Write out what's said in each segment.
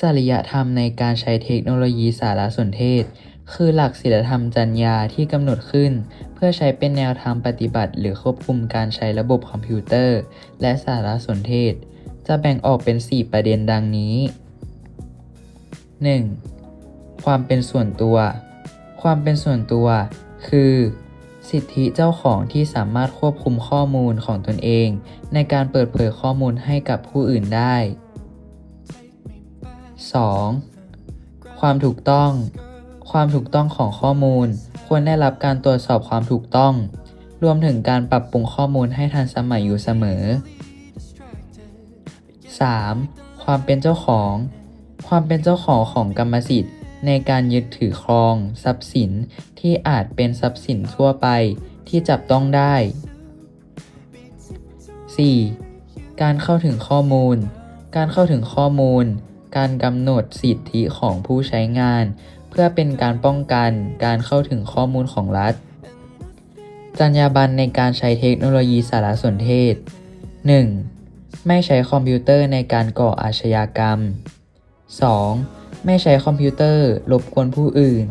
จริยธรรมในการใช้เทคโนโลยีสารสนเทศ คือหลักศีลธรรมจรรยาที่กำหนดขึ้น เพื่อใช้เป็นแนวทางปฏิบัติ หรือควบคุมการใช้ระบบคอมพิวเตอร์ และสารสนเทศ จะแบ่งออกเป็น 4 ประเด็นดังนี้ 1. ความเป็นส่วนตัว ความเป็นส่วนตัว คือ สิทธิเจ้าของที่สามารถควบคุมข้อมูลของตนเอง ในการเปิดเผยข้อมูลให้กับผู้อื่นได้ 2. ความถูกต้อง ความถูกต้องของข้อมูล ควรได้รับการตรวจสอบความถูกต้อง รวมถึงการปรับปรุงข้อมูลให้ทันสมัยอยู่เสมอ 3. ความเป็นเจ้าของ ความเป็นเจ้าของของกรรมสิทธิ์ ในการยึดถือครอง ทรัพย์สินที่อาจเป็นทรัพย์สินทั่วไปที่จับต้องได้ 4. การเข้าถึงข้อมูล การเข้าถึงข้อมูล การกำหนดสิทธิของผู้ใช้งาน เพื่อเป็นการป้องกันการเข้าถึงข้อมูลของรัฐ จรรยาบรรณในการใช้เทคโนโลยีสารสนเทศ 1. ไม่ใช้คอมพิวเตอร์ในการก่ออาชญากรรม 2. ไม่ใช้คอมพิวเตอร์รบกวนผู้อื่น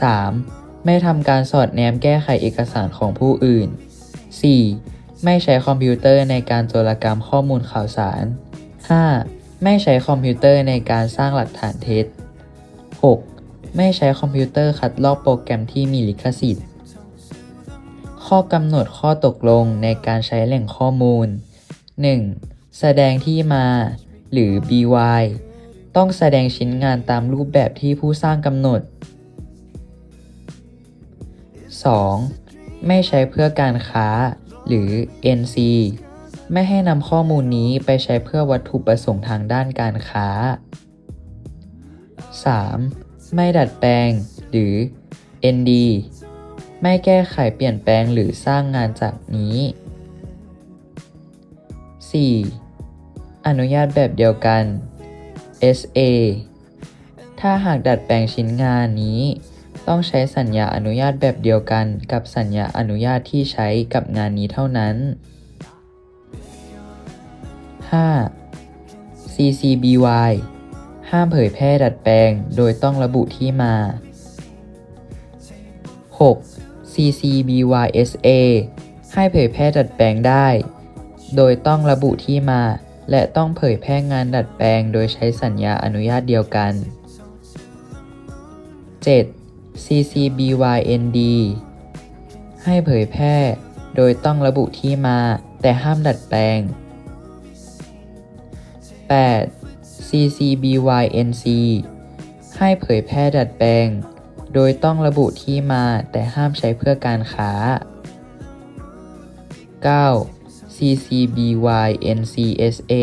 3. ไม่ทำการสอดแนมแก้ไขเอกสารของผู้อื่น 4. ไม่ใช้คอมพิวเตอร์ในการโจรกรรมข้อมูลข่าวสาร 5. ไม่ใช้คอมพิวเตอร์ในการสร้างหลักฐานเท็จ 6. ไม่ใช้คอมพิวเตอร์คัดลอกโปรแกรมที่มีลิขสิทธิ์ ข้อกำหนดข้อตกลงในการใช้แหล่งข้อมูล 1. แสดงที่มาหรือ BY ต้องแสดงชิ้นงานตามรูปแบบที่ผู้สร้างกำหนด 2. ไม่ใช้เพื่อการค้าหรือ NC ไม่ให้นำข้อมูลนี้ไปใช้เพื่อวัตถุประสงค์ทางด้านการค้า 3. ไม่ดัดแปลง หรือ ND ไม่แก้ไขเปลี่ยนแปลงหรือสร้างงานจากนี้ 4. อนุญาตแบบเดียวกัน SA ถ้าหากดัดแปลงชิ้นงานนี้ ต้องใช้สัญญาอนุญาตแบบเดียวกันกับสัญญาอนุญาตที่ใช้กับงานนี้เท่านั้น 5. CCBY ห้ามเผยแพร่ดัดแปลงโดยต้องระบุที่มา 6. CCBYSA ให้เผยแพร่ดัดแปลงได้ โดยต้องระบุที่มา และต้องเผยแพร่งานดัดแปลงโดยใช้สัญญาอนุญาตเดียวกัน 7. CCBYND ให้เผยแพร่ โดยต้องระบุที่มา แต่ห้ามดัดแปลง 8. CCBYNC ให้เผยแพร่ดัดแปลง โดยต้องระบุที่มาแต่ห้ามใช้เพื่อการค้า 9. CCBYNCSA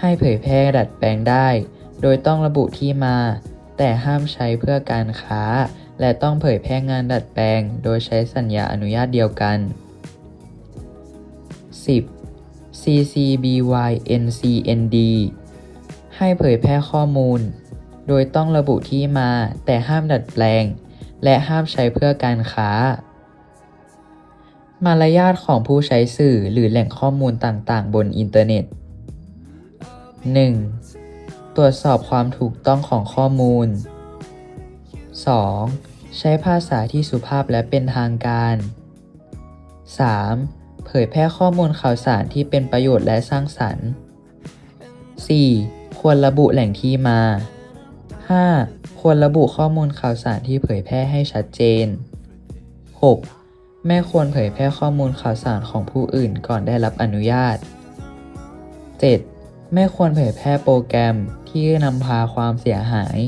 ให้เผยแพร่ดัดแปลงได้ โดยต้องระบุที่มา แต่ห้ามใช้เพื่อการค้า และต้องเผยแพร่งานดัดแปลง โดยใช้สัญญาอนุญาตเดียวกัน 10. CCBYNCND ให้เผยแพร่ข้อมูล โดยต้องระบุที่มาแต่ห้ามดัดแปลง และห้ามใช้เพื่อการค้า มารยาทของผู้ใช้สื่อหรือแหล่งข้อมูลต่างๆ บนอินเทอร์เน็ต 1. ตรวจสอบความถูกต้องของข้อมูล 2. ใช้ภาษาที่สุภาพและเป็นทางการ 3. เผยแพร่ข้อมูลข่าวสารที่เป็นประโยชน์และสร้างสรรค์ 4. ควรระบุแหล่งที่มา 5. ควรระบุข้อมูลข่าวสารที่เผยแพร่ให้ชัดเจน 6. ไม่ควรเผยแพร่ข้อมูลข่าวสารของผู้อื่นก่อนได้รับอนุญาต 7. ไม่ควรเผยแพร่โปรแกรมที่นำพาความเสียหาย